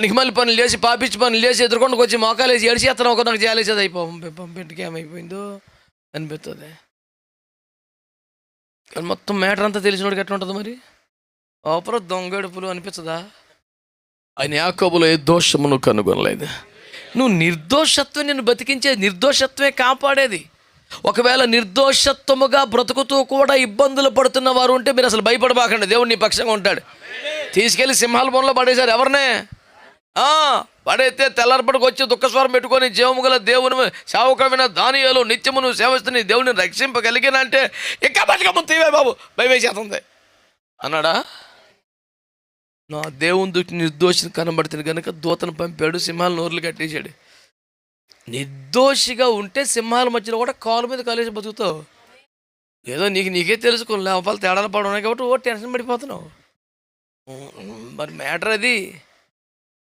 నిగమల్లి పనులు చేసి పాపించి పనులు చేసి ఎదుర్కొండకు వచ్చి మోకాలేసి ఏడిచి ఎత్తనం ఒక నాకు చేయాలేసేది అయిపోయి పంపింటికి ఏమైపోయిందో అనిపిస్తుంది కానీ మొత్తం మ్యాటర్ అంతా తెలిసినోడికి ఎట్లా ఉంటుంది మరి ఓపర దొంగడుపులు అనిపించదా ఆయన యాకోబులో ఏ దోషమును కనుగొనలేదు. నువ్వు నిర్దోషత్వం నిన్ను బతికించే నిర్దోషత్వమే కాపాడేది. ఒకవేళ నిర్దోషత్వముగా బ్రతుకుతూ కూడా ఇబ్బందులు పడుతున్న వారు ఉంటే మీరు అసలు భయపడబాకండి. దేవుడు నీ పక్షంగా ఉంటాడు. తీసుకెళ్ళి సింహాల బొమ్మలో పడేశారు. ఎవరినే? పడైతే తెల్లారపడికి వచ్చి దుఃఖస్వరం పెట్టుకొని జీవము గల దేవుని సేవకమైన దానియాలు నిత్యమును సేవస్తుని దేవుని రక్షింపగలిగినంటే ఇంకా బతికమ్మ తీవే బాబు. భయవేసేస్తుంది అన్నాడా? నా దేవుని దృష్టి నిర్దోషిని కనబడుతుంది కనుక దూతను పంపాడు సింహాల నోర్లు కట్టేశాడు. నిర్దోషిగా ఉంటే సింహాల మధ్యలో కూడా కాలు మీద కాలేసి బతుకుతావు. ఏదో నీకు నీకే తెలుసుకో లేకపోతే తేడాలు పడున్నాయి కాబట్టి ఓ టెన్షన్ పడిపోతున్నావు. మరి మ్యాటర్ అది.